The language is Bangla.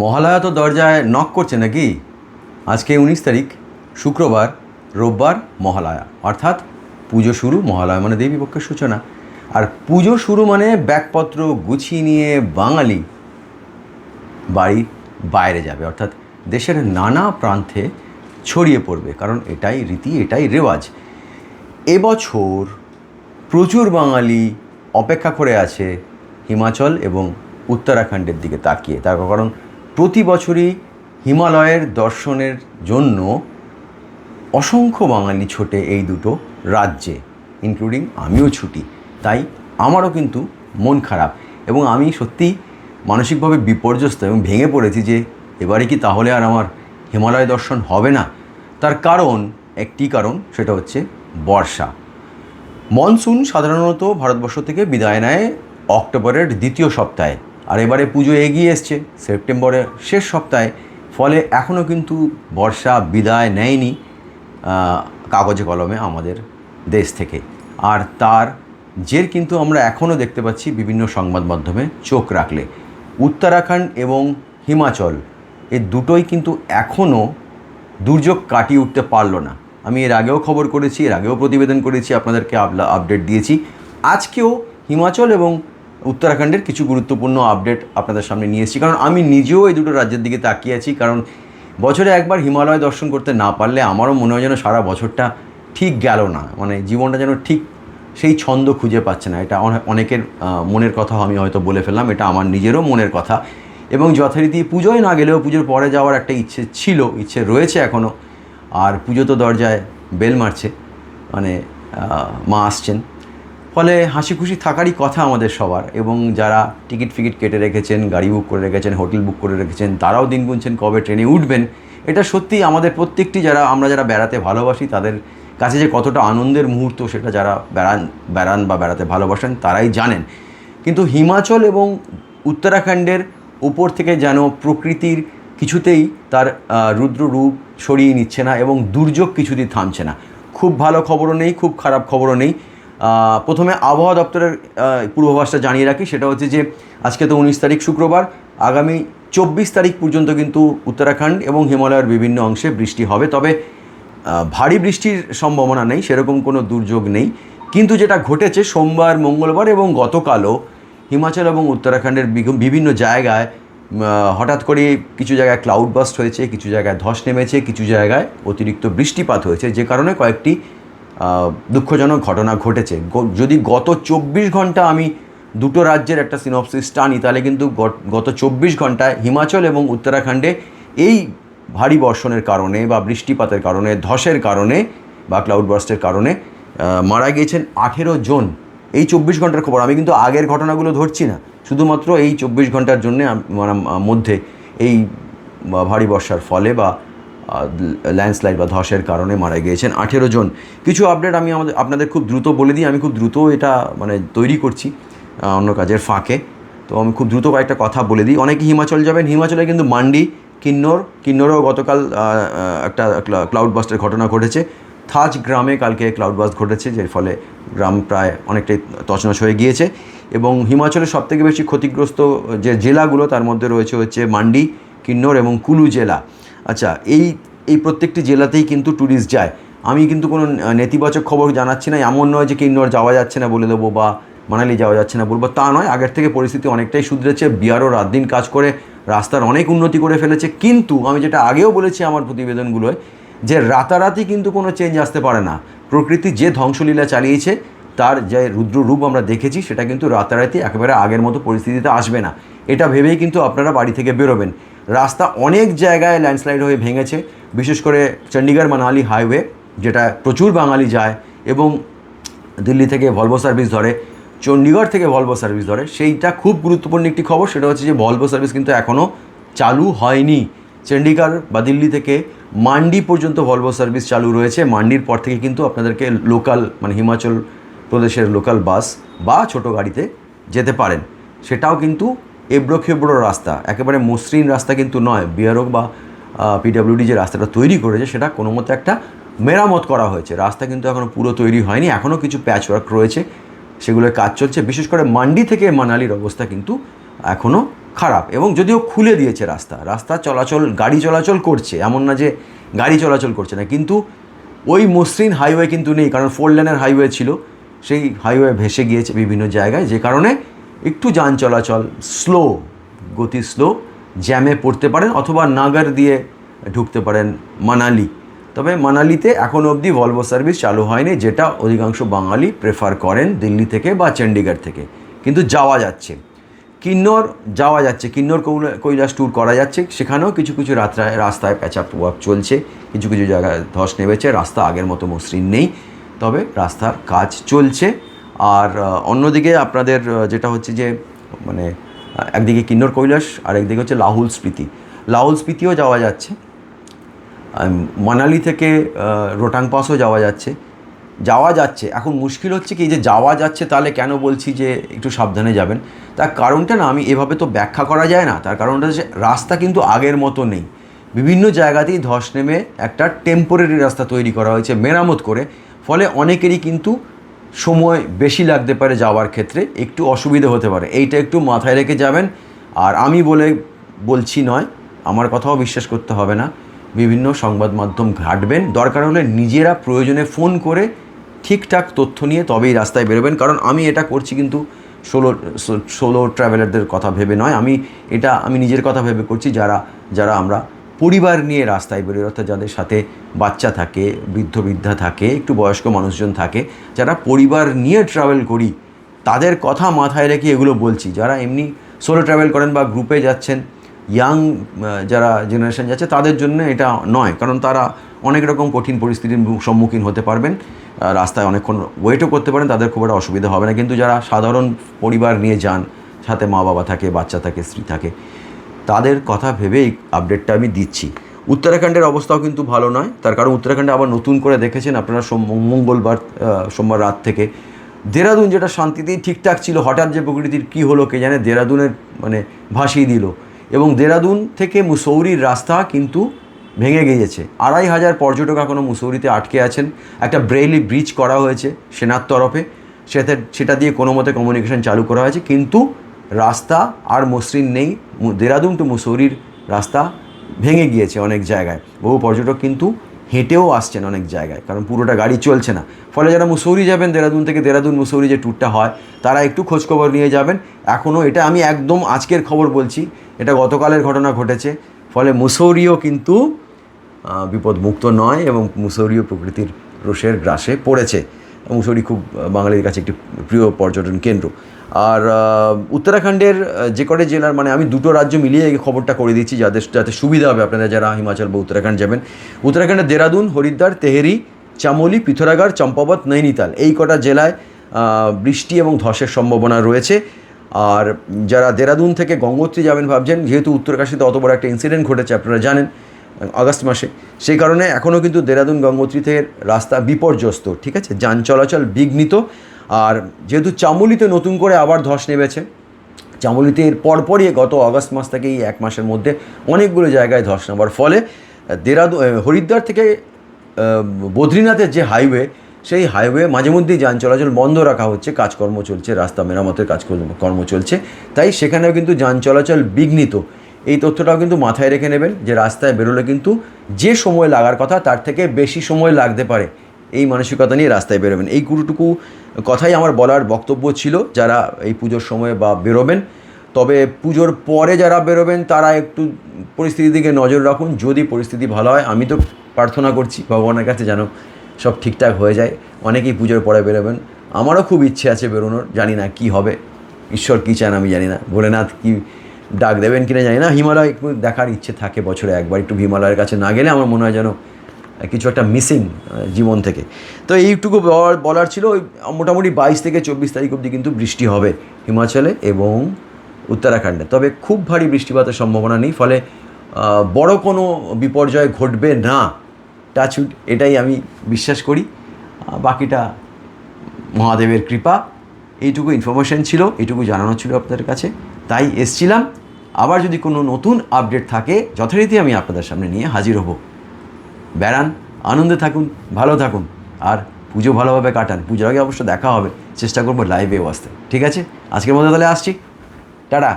মহালয়া তো দরজায় নক করছে নাকি? আজকে উনিশ তারিখ, শুক্রবার, রোববার মহালয়া। অর্থাৎ পুজো শুরু মহালয়া মানে দেবী পক্ষের সূচনা। আর পুজো শুরু মানে ব্যাগপত্র গুছিয়ে নিয়ে বাঙালি বাড়ির বাইরে যাবে। অর্থাৎ দেশের নানা প্রান্তে ছড়িয়ে পড়বে। কারণ এটাই রীতি, এটাই রেওয়াজ। এবছর প্রচুর বাঙালি অপেক্ষা করে আছে হিমাচল এবং উত্তরাখণ্ডের দিকে তাকিয়ে। তার কারণ প্রতি বছরই হিমালয়ের দর্শনের জন্য অসংখ্য বাঙালি ছোটে এই দুটো রাজ্যে ইনক্লুডিং আমিও ছুটি। তাই আমারও কিন্তু মন খারাপ এবং আমি সত্যি মানসিকভাবে বিপর্যস্ত এবং ভেঙে পড়েছি যে এবারে কি তাহলে আর আমার হিমালয় দর্শন হবে না? তার কারণ, একটি কারণ, সেটা হচ্ছে বর্ষা। মনসুন সাধারণত ভারতবর্ষ থেকে বিদায় নেয় অক্টোবরের দ্বিতীয় সপ্তাহে। আর এবারে পুজো এগিয়ে এসছে, সেপ্টেম্বরের শেষ সপ্তাহে। ফলে এখনও কিন্তু বর্ষা বিদায় নেয়নি কাগজে কলমে আমাদের দেশ থেকে। আর তার জের কিন্তু আমরা এখনও দেখতে পাচ্ছি বিভিন্ন সংবাদ মাধ্যমে চোখ রাখলে। উত্তরাখণ্ড এবং হিমাচল এই দুটোই কিন্তু এখনও দুর্যোগ কাটিয়ে উঠতে পারল না। আমি এর আগেও খবর করেছি, এর আগেও প্রতিবেদন করেছি, আপনাদেরকে আপডেট দিয়েছি। আজকেও হিমাচল এবং উত্তরাখণ্ডের কিছু গুরুত্বপূর্ণ আপডেট আপনাদের সামনে নিয়ে এসেছি। কারণ আমি নিজেও এই দুটো রাজ্যের দিকে তাকিয়ে আছি, কারণ বছরে একবার হিমালয় দর্শন করতে না পারলে আমারও মনে হয় যেন সারা বছরটা ঠিক গেল না। মানে জীবনটা যেন ঠিক সেই ছন্দ খুঁজে পাচ্ছে না। এটা অনেকের মনের কথা আমি হয়তো বলে ফেললাম, এটা আমার নিজেরও মনের কথা। এবং যথারীতি পুজোয় না গেলেও পুজোর পরে যাওয়ার একটা ইচ্ছে ছিল, ইচ্ছে রয়েছে এখনও আর পুজো তো দরজায় বেল মারছে মানে মা আসছেন। ফলে হাসি খুশি থাকারই কথা আমাদের সবার। এবং যারা টিকিট ফিকিট কেটে রেখেছেন, গাড়ি বুক করে রেখেছেন, হোটেল বুক করে রেখেছেন, তারাও দিন গুনছেন, কবে ট্রেনে উঠবেন, এটা সত্যি আমাদের প্রত্যেকটি যারা, আমরা যারা বেড়াতে ভালোবাসি, তাদের কাছে যে কতটা আনন্দের মুহূর্ত সেটা যারা বেড়ান বেড়ান বা বেড়াতে ভালোবাসেন, তারাই জানেন। কিন্তু হিমাচল এবং উত্তরাখণ্ডের উপর থেকে যেন প্রকৃতির কিছুতেই তার রুদ্র রূপ সরিয়ে নিচ্ছে না এবং দুর্যোগ কিছুতেই থামছে না। খুব ভালো খবরও নেই, খুব খারাপ খবরও নেই। প্রথমে আবহাওয়া দপ্তরের পূর্বাভাসটা জানিয়ে রাখি, সেটা হচ্ছে যে আজকে তো উনিশ তারিখ শুক্রবার, আগামী চব্বিশ তারিখ পর্যন্ত কিন্তু উত্তরাখণ্ড এবং হিমালয়ের বিভিন্ন অংশে বৃষ্টি হবে, তবে ভারী বৃষ্টির সম্ভাবনা নেই, সেরকম কোনো দুর্যোগ নেই, কিন্তু যেটা ঘটেছে সোমবার, মঙ্গলবার এবং গতকালও, হিমাচল এবং উত্তরাখণ্ডের বিভিন্ন জায়গায় হঠাৎ করে কিছু জায়গায় ক্লাউড বাস্ট হয়েছে, কিছু জায়গায় ধস নেমেছে, কিছু জায়গায় অতিরিক্ত বৃষ্টিপাত হয়েছে, যে কারণে কয়েকটি দুঃখজনক ঘটনা ঘটেছে। যদি গত চব্বিশ ঘণ্টা আমি দুটো রাজ্যের একটা সিনপসিস টানি, তাহলে কিন্তু গত- চব্বিশ ঘন্টায় হিমাচল এবং উত্তরাখণ্ডে এই ভারী বর্ষণের কারণে বা বৃষ্টিপাতের কারণে, ধসের কারণে বা ক্লাউড বাস্টের কারণে মারা গিয়েছেন আঠেরো জন। এই চব্বিশ ঘণ্টার খবর, আমি কিন্তু আগের ঘটনাগুলো ধরছি না। শুধুমাত্র এই চব্বিশ ঘণ্টার জন্যে মানে মধ্যে এই ভারী বর্ষার ফলে বা ল্যান্ডস্লাইড বা ধসের কারণে মারা গিয়েছেন। আঠেরো জন। কিছু আপডেট আমি আমাদের আপনাদের খুব দ্রুত বলে দিই। আমি খুব দ্রুত এটা মানে তৈরি করছি অন্য কাজের ফাঁকে। তো আমি খুব দ্রুত কয়েকটা কথা বলে দিই। অনেকে হিমাচল যাবেন। হিমাচলে কিন্তু মান্ডি, কিন্নর, কিন্নরেও গতকাল একটা ক্লাউড বাস্টের ঘটনা ঘটেছে। থাজ গ্রামে কালকে ক্লাউড বাস্ট ঘটেছে, যার ফলে গ্রাম প্রায় অনেকটাই তছনছ হয়ে গিয়েছে। এবং হিমাচলের সবথেকে বেশি ক্ষতিগ্রস্ত যে জেলাগুলো, তার মধ্যে রয়েছে হচ্ছে মান্ডি, কিন্নর এবং কুলু জেলা। আচ্ছা এই এই প্রত্যেকটি জেলাতেই কিন্তু ট্যুরিস্ট যায়। আমি কিন্তু কোনো নেতিবাচক খবর জানাচ্ছি না, এমন নয় যে কিন্নর যাওয়া যাচ্ছে না বলে দেবো বা মানালি যাওয়া যাচ্ছে না বলব, তা নয়। আগের থেকে পরিস্থিতি অনেকটাই শুধরেছে বিয়ারও রাত দিন কাজ করে, রাস্তার অনেক উন্নতি করে ফেলেছে। কিন্তু আমি যেটা আগেও বলেছি আমার প্রতিবেদনগুলোয়, যে রাতারাতি কিন্তু কোনো চেঞ্জ আসতে পারে না। প্রকৃতি যে ধ্বংসলীলা চালিয়েছে, তার যে রুদ্র রূপ আমরা দেখেছি, সেটা কিন্তু রাতারাতি একেবারে আগের মতো পরিস্থিতিতে আসবে না। এটা ভেবেই কিন্তু আপনারা বাড়ি থেকে বেরোবেন। রাস্তা অনেক জায়গায় ল্যান্ডস্লাইড হয়ে ভেঙেছে, বিশেষ করে চণ্ডীগড় মানালি হাইওয়ে, যেটা প্রচুর বাঙালি যায়, এবং দিল্লি থেকে ভলভো সার্ভিস ধরে, চণ্ডীগড় থেকে ভলভো সার্ভিস ধরে। সেইটা খুব গুরুত্বপূর্ণ একটি খবর, সেটা হচ্ছে যে ভলভো সার্ভিস কিন্তু এখনও চালু হয়নি। চণ্ডীগড় বা দিল্লি থেকে মান্ডি পর্যন্ত ভলভো সার্ভিস চালু রয়েছে। মান্ডির পর থেকে কিন্তু আপনাদেরকে লোকাল মানে হিমাচল প্রদেশের লোকাল বাস বা ছোট গাড়িতে যেতে পারেন। সেটাও কিন্তু এবড়ো খেবড়ো রাস্তা, একেবারে মসৃণ রাস্তা কিন্তু নয়। বিআরও বা পিডাব্লিউডি যে রাস্তাটা তৈরি করেছে, সেটা কোনো মতো একটা মেরামত করা হয়েছে। রাস্তা কিন্তু এখনও পুরো তৈরি হয়নি এখনও কিছু প্যাচ ওয়ার্ক রয়েছে, সেগুলোর কাজ চলছে। বিশেষ করে মান্ডি থেকে মানালির অবস্থা কিন্তু এখনও খারাপ এবং যদিও খুলে দিয়েছে রাস্তা রাস্তা চলাচল, গাড়ি চলাচল করছে, এমন না যে গাড়ি চলাচল করছে না, কিন্তু ওই মসৃণ হাইওয়ে কিন্তু নেই, কারণ ফোর লেনের হাইওয়ে ছিল, সেই হাইওয়ে ভেসে গিয়েছে বিভিন্ন জায়গায়, যে কারণে একটু যান চলাচল স্লো গতি স্লো জ্যামে পড়তে পারেন অথবা নাগার দিয়ে ঢুকতে পারেন মানালি। তবে মানালিতে এখনও অবধি ভলভো সার্ভিস চালু হয়নি, যেটা অধিকাংশ বাঙালি প্রেফার করেন দিল্লি থেকে বা চণ্ডীগড় থেকে। কিন্তু যাওয়া যাচ্ছে। কিন্নর যাওয়া যাচ্ছে, কিন্নর কৈলা- কৈলাস ট্যুর করা যাচ্ছে। সেখানেও কিছু কিছু রাত্রায় রাস্তায় প্যাঁচা প্রভাব চলছে। কিছু কিছু জায়গায় ধস নেমেছে, রাস্তা আগের মতো মসৃণ নেই। তবে রাস্তার কাজ চলছে। আর অন্যদিকে আপনাদের যেটা হচ্ছে যে মানে একদিকে কিন্নর কৈলাস আর একদিকে হচ্ছে লাহুল স্পিতি। লাহুল স্পিতিও যাওয়া যাচ্ছে। মানালি থেকে রোটাং পাসও যাওয়া যাচ্ছে। যাওয়া যাচ্ছে। এখন মুশকিল হচ্ছে কি যে যাওয়া যাচ্ছে, তাহলে কেন বলছি যে একটু সাবধানে যাবেন? তার কারণটা না, আমি এভাবে তো ব্যাখ্যা করা যায় না। তার কারণটা হচ্ছে, রাস্তা কিন্তু আগের মতো নেই। বিভিন্ন জায়গাতেই ধস নেমে একটা টেম্পোরারি রাস্তা তৈরি করা হয়েছে, মেরামত করে। ফলে অনেকেরই কিন্তু সময় বেশি লাগতে পারে যাওয়ার ক্ষেত্রে, একটু অসুবিধে হতে পারে। এইটা একটু মাথায় রেখে যাবেন। আর আমি বলে বলছি নয়, আমার কথাও বিশ্বাস করতে হবে না। বিভিন্ন সংবাদ মাধ্যম ঘাটবেন। দরকার হলে নিজেরা প্রয়োজনে ফোন করে ঠিকঠাক তথ্য নিয়ে তবেই রাস্তায় বেরোবেন। কারণ আমি এটা করছি কিন্তু সোলো সোলো ট্রাভেলারদের কথা ভেবে নয়। আমি এটা, আমি নিজের কথা ভেবে করছি, যারা যারা আমরা পরিবার নিয়ে রাস্তায় বেরোই অর্থাৎ যাদের সাথে বাচ্চা থাকে, বৃদ্ধ, বৃদ্ধা থাকে, একটু বয়স্ক মানুষজন থাকে, যারা পরিবার নিয়ে ট্রাভেল করি, তাদের কথা মাথায় রেখে এগুলো বলছি। যারা এমনি সোলো ট্রাভেল করেন বা গ্রুপে যাচ্ছেন ইয়াং যারা জেনারেশন যাচ্ছে, তাদের জন্য এটা নয়। কারণ তারা অনেক রকম কঠিন পরিস্থিতির সম্মুখীন হতে পারবেন রাস্তায় অনেকক্ষণ ওয়েটও করতে পারেন, তাদের খুব একটা অসুবিধা হবে না। কিন্তু যারা সাধারণ পরিবার নিয়ে যান, সাথে মা বাবা থাকে, বাচ্চা থাকে, স্ত্রী থাকে তাদের কথা ভেবেই আপডেটটা আমি দিচ্ছি। উত্তরাখণ্ডের অবস্থাও কিন্তু ভালো নয়, তার কারণ উত্তরাখণ্ডে আবার নতুন করে দেখেছেন আপনারা মঙ্গলবার সোমবার রাত থেকে। দেরাদুন যেটা শান্তিতেই ঠিকঠাক ছিল, হঠাৎ যে প্রকৃতির কী হলো কে জানে, দেরাদুনের মানে ভাসিয়ে দিল। এবং দেরাদুন থেকে মুসৌরির রাস্তা কিন্তু ভেঙে গিয়েছে। আড়াই হাজার পর্যটক এখনও মুসৌরিতে আটকে আছেন। একটা ব্রেইলি ব্রিজ করা হয়েছে সেনার তরফে। সেটা সেটা দিয়ে কোনো মতে কমিউনিকেশন চালু করা হয়েছে। কিন্তু রাস্তা আর মসৃণ নেই। দেরাদুন টু মুসৌরির রাস্তা ভেঙে গিয়েছে অনেক জায়গায়। বহু পর্যটক কিন্তু হেঁটেও আসছেন অনেক জায়গায়, কারণ পুরোটা গাড়ি চলছে না। ফলে যারা মুসৌরি যাবেন, দেরাদুন থেকে দেরাদুন মুসৌরি যে ট্যুরটা হয়, তারা একটু খোঁজখবর নিয়ে যাবেন। এখনও এটা আমি একদম আজকের খবর বলছি, এটা গতকালের ঘটনা ঘটেছে। ফলে মুসৌরিও কিন্তু বিপদমুক্ত নয় এবং মুসৌরিও প্রকৃতির রোষের গ্রাসে পড়েছে। মুসৌরি খুব বাঙালির কাছে একটি প্রিয় পর্যটন কেন্দ্র। আর উত্তরাখণ্ডের যে কটা জেলার মানে আমি দুটো রাজ্য মিলিয়ে এই খবরটা করে দিচ্ছি যাদের যাতে সুবিধা হবে আপনারা যারা হিমাচল বা উত্তরাখণ্ড যাবেন। উত্তরাখণ্ডের দেরাদুন, হরিদ্বার, তেহেরি, চামোলি, পিথোরাগড়, চম্পাবত, নৈনিতাল এই কটা জেলায় বৃষ্টি এবং ধসের সম্ভাবনা রয়েছে। আর যারা দেরাদুন থেকে গঙ্গোত্রী যাবেন ভাবছেন, যেহেতু উত্তরকাশীতে অত বড় একটা ইনসিডেন্ট ঘটেছে, আপনারা জানেন। আগস্ট মাসে। সেই কারণে এখনও কিন্তু দেরাদুন গঙ্গোত্রী থেকে রাস্তা বিপর্যস্ত, ঠিক আছে? যান চলাচল বিঘ্নিত। আর যেহেতু চামুলিতে নতুন করে আবার ধস নেমেছে, চামুলিতে এর পরপরই গত আগস্ট মাস থেকে এই এক মাসের মধ্যে অনেকগুলো জায়গায় ধস নামার ফলে দেরাদুন হরিদ্বার থেকে বদ্রীনাথের যে হাইওয়ে, সেই হাইওয়ে মাঝে মধ্যেই যান চলাচল বন্ধ রাখা হচ্ছে, কাজকর্ম চলছে, রাস্তা মেরামতের কাজকর্ম, কর্ম চলছে। তাই সেখানেও কিন্তু যান চলাচল বিঘ্নিত। এই তথ্যটাও কিন্তু মাথায় রেখে নেবেন যে রাস্তায় বেরোলে কিন্তু যে সময় লাগার কথা, তার থেকে বেশি সময় লাগতে পারে। এই মানসিকতা নিয়ে রাস্তায় বেরোবেন। এই কুটুটুকু কথাই আমার বলার বক্তব্য ছিল, যারা এই পুজোর সময় বা বেরোবেন। তবে পুজোর পরে যারা বেরোবেন, তারা একটু পরিস্থিতির দিকে নজর রাখুন। যদি পরিস্থিতি ভালো হয়, আমি তো প্রার্থনা করছি, ভগবানের কাছে যেন সব ঠিকঠাক হয়ে যায়। অনেকেই পুজোর পরে বেরোবেন। আমারও খুব ইচ্ছে আছে বেরোনোর, জানি না কি হবে। ঈশ্বর কী চান আমি জানি না। ভোলেনাথ কি ডাক দেবেন কিনা জানি না। হিমালয় একটু দেখার ইচ্ছে থাকে বছরে একবার, একটু হিমালয়ের কাছে না গেলে আমার মনে হয় যেন কিছু একটা মিসিং জীবন থেকে। তো এইটুকু বলার ছিল, ওই মোটামুটি বাইশ থেকে চব্বিশ তারিখ অবধি কিন্তু বৃষ্টি হবে হিমাচলে এবং উত্তরাখণ্ডে। তবে খুব ভারী বৃষ্টিপাতের সম্ভাবনা নেই, ফলে বড় কোনো বিপর্যয় ঘটবে না। টাচুড এটাই আমি বিশ্বাস করি। বাকিটা মহাদেবের কৃপা। এইটুকু ইনফরমেশন ছিল, এইটুকু জানানো ছিল আপনাদের কাছে। তাই এসছিলাম। আবার যদি কোনো নতুন আপডেট থাকে, যথারীতি আমি আপনাদের সামনে নিয়ে হাজির হব। বেড়ান, আনন্দে থাকুন, ভালো থাকুন, আর পুজো ভালোভাবে কাটান। পুজোর আগে অবশ্য দেখা হবে, চেষ্টা করব লাইভেও আসতে। ঠিক আছে? আজকের মধ্যে তাহলে আসছি। টাটা!